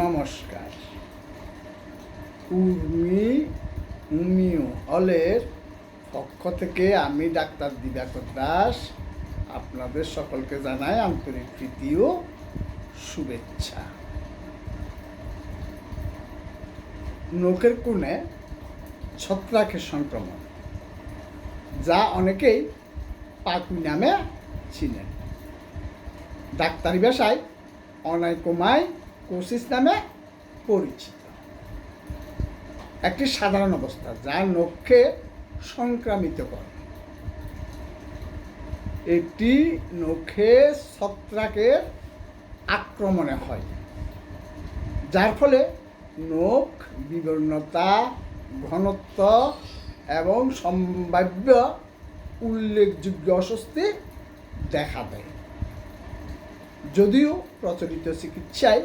নমস্কার। উর্মি, উমিও হলের পক্ষ থেকে আমি ডাক্তার দিবাকর দাস আপনাদের সকলকে জানাই আন্তরিক প্রীতি ও শুভেচ্ছা। নখের কোণে ছত্রাকের সংক্রমণ, যা অনেকেই পাকুই নামে চিনেন। ডাক্তারি ভাষায় অনাইকোমাই কোসিস নামে পরিচিত। একটি সাধারণ অবস্থা যা নখকে সংক্রামিত করে। এটি নখে ছত্রাকের আক্রমণে হয়, যার ফলে নখ, বিবর্ণতা, ঘনত্ব এবং সম্ভাব্য উল্লেখযোগ্য অস্বস্তি দেখা দেয়। যদিও প্রচলিত চিকিৎসায়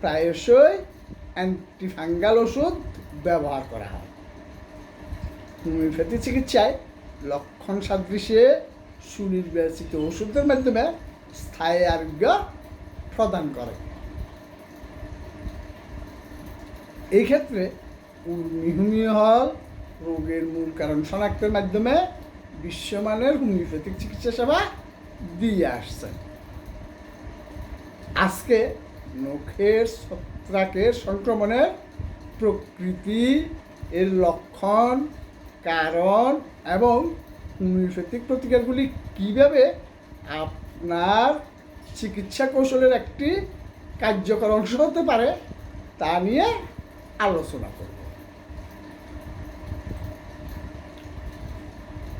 প্রায়শই অ্যান্টিফাঙ্গাল ওষুধ ব্যবহার করা হয়। হোমিওপ্যাথি চিকিৎসায় লক্ষণ সাদৃশ্যে সুনির্বাচিত ওষুধের মাধ্যমে স্থায়ী আরোগ্য প্রদান করে। এই ক্ষেত্রে হল রোগের মূল কারণ শনাক্তের মাধ্যমে বিশ্বমানের হোমিওপ্যাথিক চিকিৎসা সেবা দিয়ে আসছে। আজকে নখের ছত্রাকের সংক্রমণের প্রকৃতি এর লক্ষণ, কারণ এবং হোমিওপ্যাথিক প্রতিকারগুলি কীভাবে আপনার চিকিৎসা কৌশলের একটি কার্যকর অংশ হতে পারে তা নিয়ে আলোচনা করব।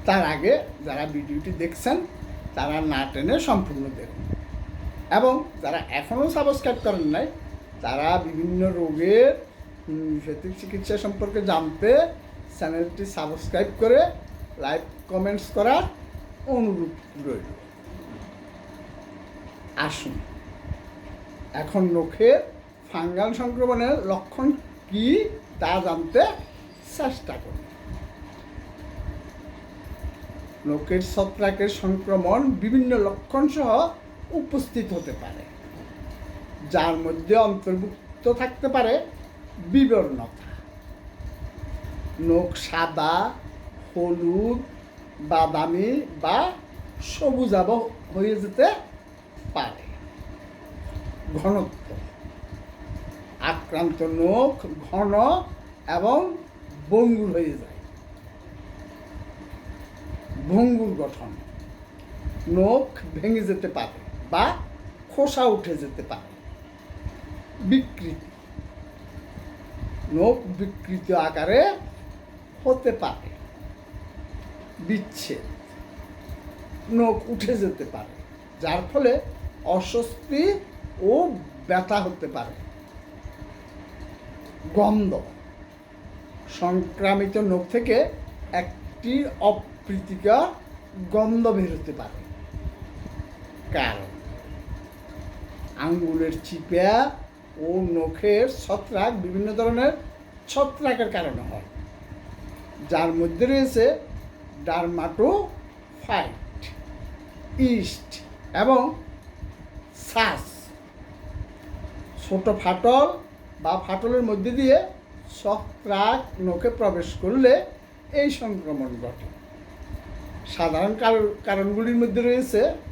তার আগে যারা ভিডিওটি দেখছেন, তারা না টেনে সম্পূর্ণ দেখুন। এবং যারা এখনও সাবস্ক্রাইব করেন নাই তারা বিভিন্ন রোগের হোমিওপ্যাথিক চিকিৎসা সম্পর্কে জানতে চ্যানেলটি সাবস্ক্রাইব করে লাইক, কমেন্টস করার অনুরোধ রইল। আসুন, এখন নখের ফাঙ্গাল সংক্রমণের লক্ষণ কি তা জানতে চেষ্টা করুন। নখের ছত্রাকের সংক্রমণ, বিভিন্ন লক্ষণ সহ উপস্থিত হতে পারে। যার মধ্যে অন্তর্ভুক্ত থাকতে পারে বিবর্ণতা। নখ সাদা, হলুদ, বাদামি বা সবুজাব হয়ে যেতে পারে। ঘনত্ব। আক্রান্ত নখ ঘন এবং বঙ্গুর হয়ে যায়। ভঙ্গুর গঠন। নখ ভেঙে যেতে পারে। বা খোসা উঠে যেতে পারে। বিকৃতি। নখ বিকৃত আকারে হতে পারে। বিচ্ছেদ। নখ উঠে যেতে পারে, যার ফলে অস্বস্তি ও ব্যথা হতে পারে। গন্ধ। সংক্রামিত নখ থেকে একটি অপ্রীতিকর গন্ধ বেরোতে পারে। কারণ আঙ্গুলের চিপা ও নখের ছত্রাক বিভিন্ন ধরনের ছত্রাকের কারণে হয়। যার মধ্যে রয়েছে ডারমাটো ফাইট ইস্ট এবং শ্বাস ছোট ফাটল বা ফাটলের মধ্যে দিয়ে ছত্রাক নখে প্রবেশ করলে এই সংক্রমণ ঘটে। সাধারণ কারণ- কারণগুলির মধ্যে রয়েছে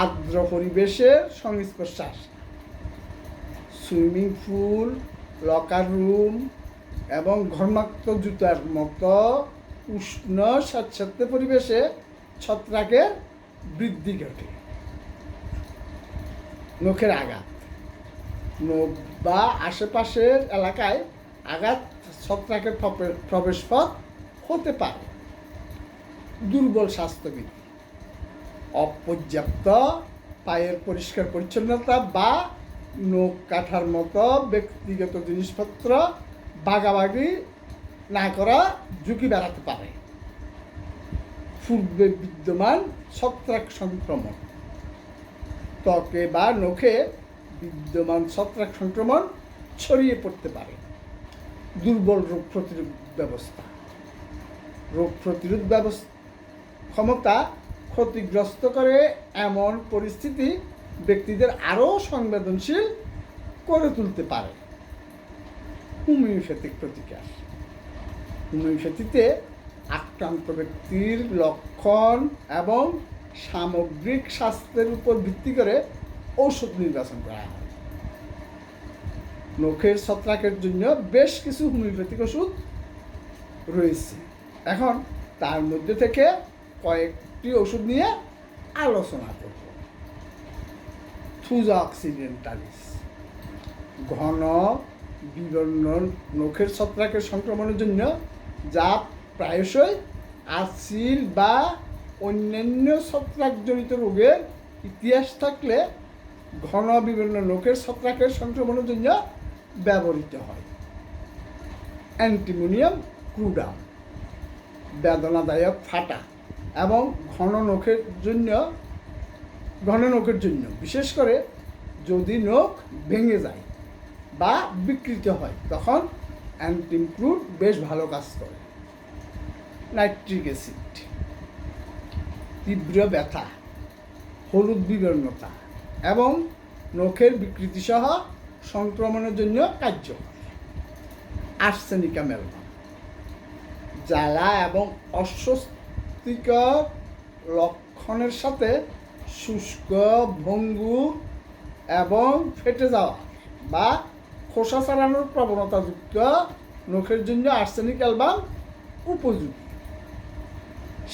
আর্দ্র পরিবেশের সংস্পর্শ আসা সুইমিং পুল, লকার রুম এবং ঘর্মাক্ত জুতার মতো উষ্ণ স্বাচ্ছাদ্য পরিবেশে ছত্রাকের বৃদ্ধি ঘটে। নখের আঘাত। নখ বা আশেপাশের এলাকায় আঘাত ছত্রাকের প্রবে- প্রবেশপথ হতে পারে। দুর্বল স্বাস্থ্যবিধি। অপর্যাপ্ত পায়ের পরিষ্কার পরিচ্ছন্নতা বা নখ কাঠার মতো ব্যক্তিগত জিনিসপত্র বাগাবাগি না করা ঝুঁকি বাড়াতে পারে। পূর্বে বিদ্যমান ছত্রাক সংক্রমণ। ত্বকে বা নখে বিদ্যমান ছত্রাক সংক্রমণ ছড়িয়ে পড়তে পারে। দুর্বল রোগ প্রতিরোধ ব্যবস্থা। রোগ প্রতিরোধ ব্যবস্থা ক্ষমতা ক্ষতিগ্রস্ত করে এমন পরিস্থিতি ব্যক্তিদের আরও সংবেদনশীল করে তুলতে পারে। হোমিওপ্যাথিক প্রতিকার। হোমিওপ্যাথিতে আক্রান্ত ব্যক্তির লক্ষণ এবং সামগ্রিক স্বাস্থ্যের উপর ভিত্তি করে ঔষধ নির্বাচন করা হয়। নখের ছত্রাকের জন্য বেশ কিছু হোমিওপ্যাথিক ওষুধ রয়েছে। এখন তার মধ্যে থেকে কয়েকটি ওষুধ নিয়ে আলোচনা করব। Thuja occidentalis. ঘন বিবর্ণ নখের ছত্রাকের সংক্রমণের জন্য যা প্রায়শই আসিল বা অন্যান্য ছত্রাকজনিত রোগের ইতিহাস থাকলে ঘন বিভিন্ন নখের ছত্রাকের সংক্রমণের জন্য ব্যবহৃত হয়। Antimonium crudum. বেদনাদায়ক ফাটা। এবং ঘন নখের জন্য, ঘন নখের জন্য। বিশেষ করে যদি নখ ভেঙে যায় বা বিকৃত হয়, তখন অ্যান্টিমক্রুড বেশ ভালো কাজ করে। নাইট্রিক অ্যাসিড, তীব্র ব্যথা, হলুদ বিবর্ণতা এবং নখের বিকৃতি সহ সংক্রমণের জন্য কার্যকর। আর্সেনিকা মেলবাম জ্বালা এবং অস্বস্তিকর লক্ষণের সাথে শুষ্ক ভঙ্গু এবং ফেটে যাওয়া বা খোসা ছাড়ানোর প্রবণতাযুক্ত নখের জন্য আর্সেনিক অ্যালবাম উপযোগী।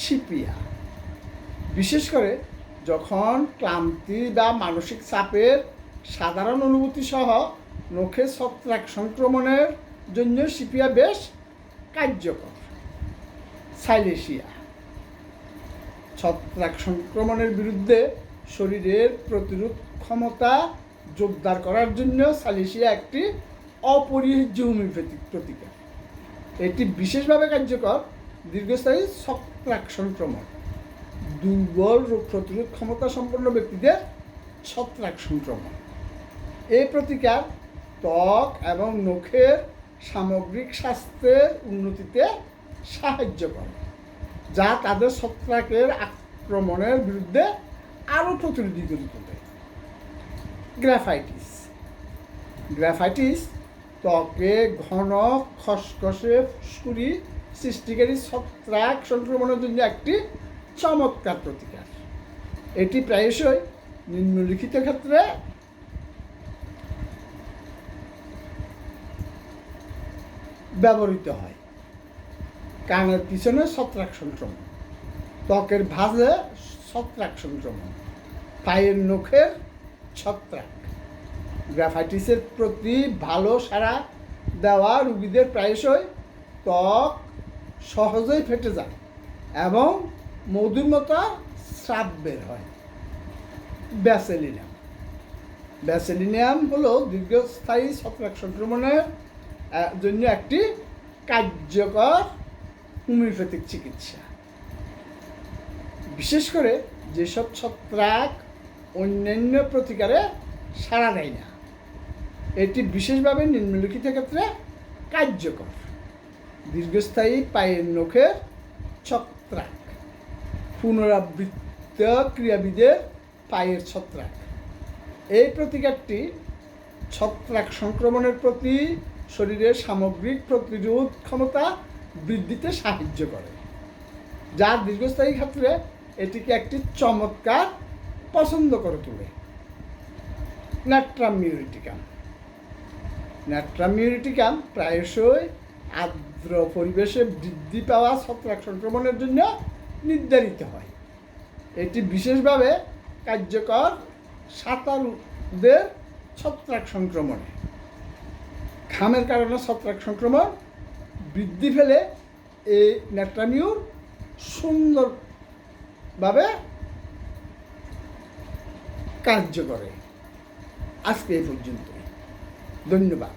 সিপিয়া বিশেষ করে যখন ক্লান্তি বা মানসিক চাপের সাধারণ অনুভূতি সহ নখে ছত্রাক সংক্রমণের জন্য সিপিয়া বেশ কার্যকর। সাইলেশিয়া। ছত্রাক সংক্রমণের বিরুদ্ধে শরীরের প্রতিরোধ ক্ষমতা জোরদার করার জন্য সালিসিয়া একটি অপরিহার্য হোমিওপ্যাথিক প্রতিকার। এটি বিশেষভাবে কার্যকর দীর্ঘস্থায়ী ছত্রাক সংক্রমণ। দুর্বল রোগ প্রতিরোধ ক্ষমতা সম্পন্ন ব্যক্তিদের ছত্রাক সংক্রমণ। এই প্রতিকার ত্বক এবং নখের সামগ্রিক স্বাস্থ্যের উন্নতিতে সাহায্য করে। যা তাদের ছত্রাকের আক্রমণের বিরুদ্ধে আরও প্রতিরোধী তোলে গ্রাফাইটিস। গ্রাফাইটিস ত্বকে ঘন খসখসে ফুসকুড়ি সৃষ্টিকারী ছত্রাক সংক্রমণের জন্য একটি চমৎকার প্রতিকার। এটি প্রায়শই নিম্নলিখিত ক্ষেত্রে ব্যবহৃত হয়। কানের পিছনে ছত্রাক সংক্রমণ ত্বকের ভাঁজে ছত্রাক সংক্রমণ পায়ের নখের ছত্রাক। গ্রাফাইটিসের প্রতি ভালো সাড়া দেওয়া রুগীদের প্রায়শই ত্বক সহজেই ফেটে যায় এবং মধুর মতো স্রাব বের হয়। ব্যাসেলিনাম ব্যাসেলিনিয়াম হলো দীর্ঘস্থায়ী ছত্রাক সংক্রমণের জন্য একটি কার্যকর হোমিওপ্যাথিক চিকিৎসা। বিশেষ করে যেসব ছত্রাক অন্যান্য প্রতিকারে সাড়া দেয় না, এটি বিশেষভাবে নিম্নলিখিত ক্ষেত্রে কার্যকর। দীর্ঘস্থায়ী পায়ের নখের ছত্রাক, পুনরাবৃত্ত ক্রিয়াবিদের পায়ের ছত্রাক। এই প্রতিকারটি ছত্রাক সংক্রমণের প্রতি শরীরের সামগ্রিক প্রতিরোধ ক্ষমতা বৃদ্ধিতে সাহায্য করে। যার দীর্ঘস্থায়ী ক্ষেত্রে এটিকে একটি চমৎকার পছন্দ করে তোলে। ন্যাট্রাম মিউরিটিকাম ন্যাট্রাম প্রায়শই আর্দ্র পরিবেশে বৃদ্ধি পাওয়া ছত্রাক সংক্রমণের জন্য নির্ধারিত হয়। এটি বিশেষভাবে কার্যকর সাঁতারুদের ছত্রাক সংক্রমণে। ঘামের কারণে ছত্রাক সংক্রমণ বৃদ্ধি ফেলে এই ন্যাট্রামিউর সুন্দরভাবে কার্য করে। আজকে এই পর্যন্ত ধন্যবাদ।